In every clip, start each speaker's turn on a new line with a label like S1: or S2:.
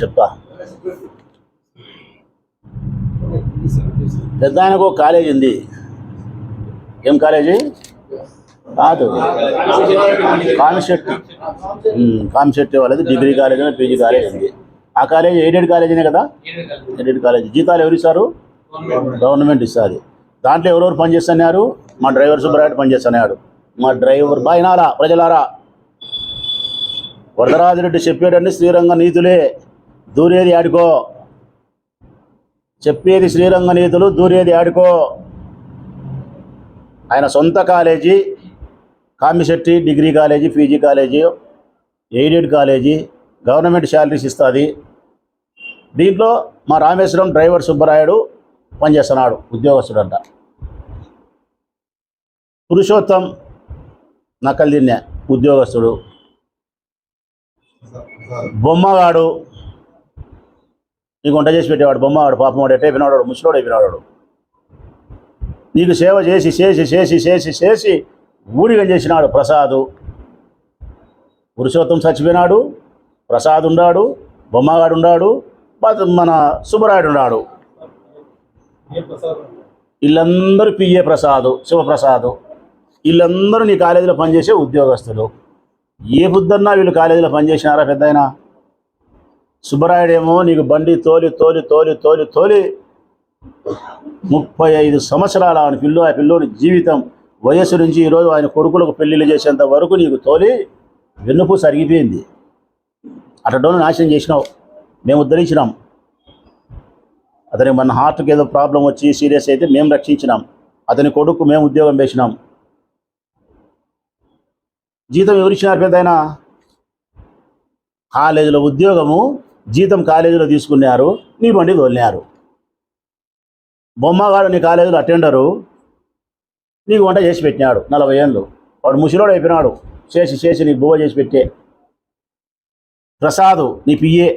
S1: చెప్తా. పెద్ద ఆయనకు ఒక కాలేజ్ ఉంది. ఏం కాలేజీ? కాదు. కామిశెట్టి ఉమ్, కామిశెట్టి వాళ్ళది. డిగ్రీ కాలేజ్ పీజీ కాలేజ్ ఉంది. ఆ కాలేజ్ ఎయిడెడ్ కాలేజీనే కదా? Aided college? జీతాలు ఎవరు ఇస్తారు? గవర్నమెంట్ ఇస్తుంది. దాంట్లో ఎవరెవరు పనిచేస్తున్నారు? మా డ్రైవర్ సుబ్బరాయుడు పనిచేస్తున్నాడు. మా డ్రైవర్ బాయినారా ప్రజలారా. వరదరాజరెడ్డి చెప్పేటన్ని శ్రీరంగ నీతులే. దూరేది ఆడుకో. చెప్పేది శ్రీరంగ నీతులు దూరేది ఆడుకో. ఆయన సొంత college Kamisetti degree college PG college aided college government salaries ఇస్తుంది. దీంట్లో మా రామేశ్వరం డ్రైవర్ సుబ్బరాయుడు పనిచేస్తున్నాడు ఉద్యోగస్తుడంట. పురుషోత్తం నకలు ఉద్యోగస్తుడు. బొమ్మగాడు నీకు వంట చేసి పెట్టేవాడు బొమ్మవాడు పాపం వాడు ఎట్ట వాడు ముసలోడు అయిపోయినాడు వాడు. నీకు సేవ చేసి చేసి చేసి చేసి చేసి ఊడిగం చేసినాడు ప్రసాదు. పురుషోత్తం చచ్చిపోయినాడు ప్రసాద్ ఉన్నాడు బొమ్మగాడు ఉన్నాడు మన సుబ్బరాయుడు ఉన్నాడు వీళ్ళందరూ పిఏ ప్రసాద్ శివప్రసాద్. వీళ్ళందరూ నీ కాలేజీలో పనిచేసే ఉద్యోగస్తులు. ఏ బుద్ధన్నా వీళ్ళు కాలేజీలో పనిచేసినారా పెద్దయినా? సుబ్బరాయుడేమో నీకు బండి తోలి తోలి తోలి తోలి తోలి ముప్పై ఐదు సంవత్సరాల ఆయన పిల్లు ఆ పిల్లోని జీవితం వయస్సు నుంచి ఈరోజు ఆయన కొడుకులకు పెళ్ళిళ్ళు చేసేంత వరకు నీకు తోలి వెన్నుపూ సరిగిపోయింది అటడోను నాశనం చేసినావు. మేము ఉద్ధరించినాం. అతని మన హార్ట్కి ఏదో ప్రాబ్లం వచ్చి సీరియస్ అయితే మేము రక్షించినాం. అతని కొడుకు మేము ఉద్యోగం వేసినాం జీతం ఎవరిచ్చినారు పెద్దయినా కాలేజీలో ఉద్యోగము జీతం కాలేజీలో తీసుకున్నారు నీ బండి తోలినారు. బొమ్మగాడు నీ కాలేజీలో అటెండరు నీకు వంట చేసి పెట్టినాడు నలభై ఏళ్ళు. వాడు ముసిలోడు అయిపోయినాడు చేసి చేసి నీకు బువ్వ చేసి పెట్టే. ప్రసాదు నీ పియ్యే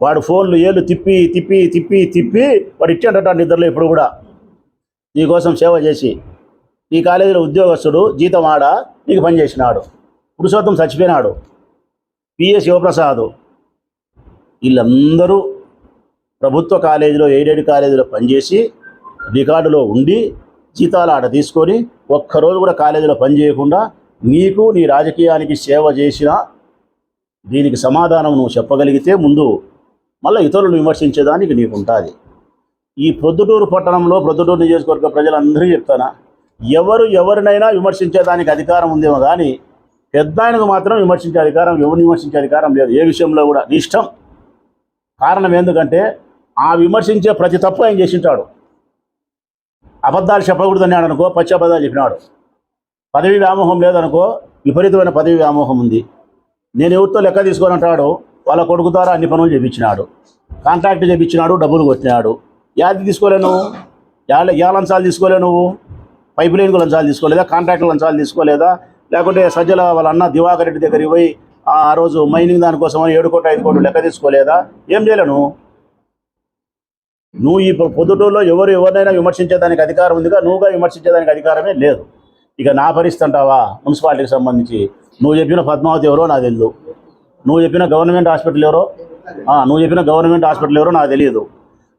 S1: వాడు ఫోన్లు ఏళ్ళు తిప్పి తిప్పి తిప్పి తిప్పి వాడు ఇచ్చాడట నిద్రలో ఇప్పుడు కూడా. నీకోసం సేవ చేసి ఈ కాలేజీలో ఉద్యోగస్తుడు జీతం ఆడ నీకు పని చేసినాడు. పురుషోత్తం చచ్చిపోయినాడు. పిఏ శివప్రసాద్. వీళ్ళందరూ ప్రభుత్వ కాలేజీలో ఎయిడెడ్ కాలేజీలో పనిచేసి రికార్డులో ఉండి జీతాలు ఆట తీసుకొని ఒక్కరోజు కూడా కాలేజీలో పని చేయకుండా నీకు నీ రాజకీయానికి సేవ చేసిన దీనికి సమాధానం నువ్వు చెప్పగలిగితే ముందు మళ్ళీ ఇతరులను విమర్శించేదానికి నీకు ఉంటుంది ఈ ప్రొద్దుటూరు పట్టణంలో ప్రొద్దుటూరు నియోజకవర్గ ప్రజలందరూ చెప్తానా? ఎవరు ఎవరినైనా విమర్శించేదానికి అధికారం ఉందేమో కానీ పెద్ద ఆయనకు మాత్రం విమర్శించే అధికారం ఎవరిని విమర్శించే అధికారం లేదు. ఏ విషయంలో కూడా. నీ ఇష్టం. కారణం ఎందుకంటే ఆ విమర్శించే ప్రతి తప్పు ఆయన చేసింటాడు. అబద్ధాలు చెప్పకూడదని అనుకో పచ్చి అబద్ధాలు చెప్పినాడు. పదవి వ్యామోహం లేదనుకో విపరీతమైన పదవి వ్యామోహం ఉంది. నేను ఎవరితో లెక్క తీసుకొని అంటాడు వాళ్ళ కొడుకు ద్వారా అన్ని పనులు చేయించినాడు కాంట్రాక్ట్ చేయించినాడు డబ్బులు కొట్టినాడు. యాది తీసుకోలే నువ్వు? యాల యా లంచాలు తీసుకోలే నువ్వు? పైప్ లైన్కు లంచాలు తీసుకోలేదా? కాంట్రాక్ట్ లంచాలు తీసుకోలేదా? లేకుంటే సజ్జల వాళ్ళ అన్న దివాకర్ రెడ్డి దగ్గరికి పోయి ఆ రోజు మైనింగ్ దానికోసం ఏడు కోట్ల ఐదు కోట్లు లెక్క తీసుకోలేదా? ఏం చేయలేను నువ్వు? ఈ పొద్దుటూరులో ఎవరు ఎవరినైనా విమర్శించేదానికి అధికారం ఉందిగా నువ్వుగా విమర్శించేదానికి అధికారమే లేదు. ఇక నా పరిస్థితి అంటావా? మున్సిపాలిటీకి సంబంధించి. నువ్వు చెప్పిన పద్మావతి ఎవరో నాకు తెలియదు నువ్వు చెప్పిన గవర్నమెంట్ హాస్పిటల్ ఎవరో? ఆ, నువ్వు చెప్పిన గవర్నమెంట్ హాస్పిటల్ ఎవరో నాకు తెలియదు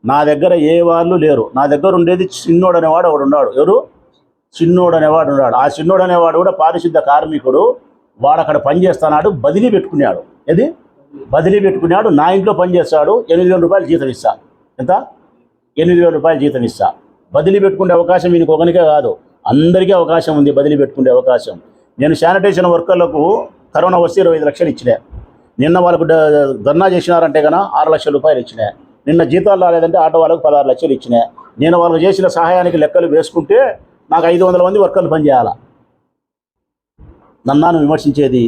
S1: నా దగ్గర ఏ వాళ్ళు లేరు. నా దగ్గర ఉండేది చిన్నోడు అనేవాడు ఒకడు ఉన్నాడు. ఎవరు? చిన్నోడు అనేవాడు ఉన్నాడు. ఆ చిన్నోడు అనేవాడు కూడా పారిశుద్ధ కార్మికుడు. వాడు అక్కడ పనిచేస్తున్నాడు బదిలీ పెట్టుకున్నాడు. ఏది? బదిలీ పెట్టుకున్నాడు. నా ఇంట్లో పనిచేస్తాడు ఎనిమిది వేల రూపాయలు జీతం ఇస్తా. ఎంత? ఎనిమిది వేల రూపాయలు జీతం ఇస్తా. బదిలీ పెట్టుకునే అవకాశం ఈయనకు ఒకనికే కాదు. అందరికీ అవకాశం ఉంది బదిలీ పెట్టుకునే అవకాశం. నేను శానిటేషన్ వర్కర్లకు కరోనా వస్తే ఇరవై ఐదు లక్షలు ఇచ్చినా. నిన్న వాళ్ళకు ధర్నా చేసినారంటే కన్నా ఆరు లక్షల రూపాయలు ఇచ్చినా. నిన్న జీతాలు రాలేదంటే ఆటో వాళ్ళకు పదహారు లక్షలు ఇచ్చినా. నేను వాళ్ళకు చేసిన సహాయానికి లెక్కలు వేసుకుంటే నాకు ఐదు వందల మంది వర్కర్లు పనిచేయాలా? నన్నాను విమర్శించేది?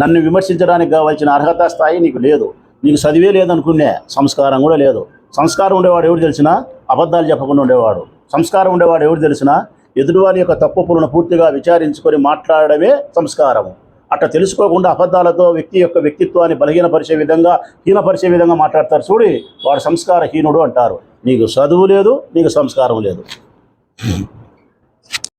S1: నన్ను విమర్శించడానికి కావాల్సిన అర్హత స్థాయి నీకు లేదు. నీకు చదివే లేదనుకునే సంస్కారం కూడా లేదు. సంస్కారం ఉండేవాడు ఎవడు తెలిసినా అబద్ధాలు చెప్పకుండా ఉండేవాడు. సంస్కారం ఉండేవాడు ఎవడు తెలిసినా ఎదుటివారి యొక్క తప్పులను పూర్తిగా విచారించుకొని మాట్లాడడమే సంస్కారము అట్లా తెలుసుకోకుండా అబద్ధాలతో వ్యక్తి యొక్క వ్యక్తిత్వాన్ని బలహీనపరిచే విధంగా హీనపరిచే విధంగా మాట్లాడతారు చూడి వాడు సంస్కారహీనుడు అంటారు. నీకు చదువు లేదు నీకు సంస్కారం లేదు.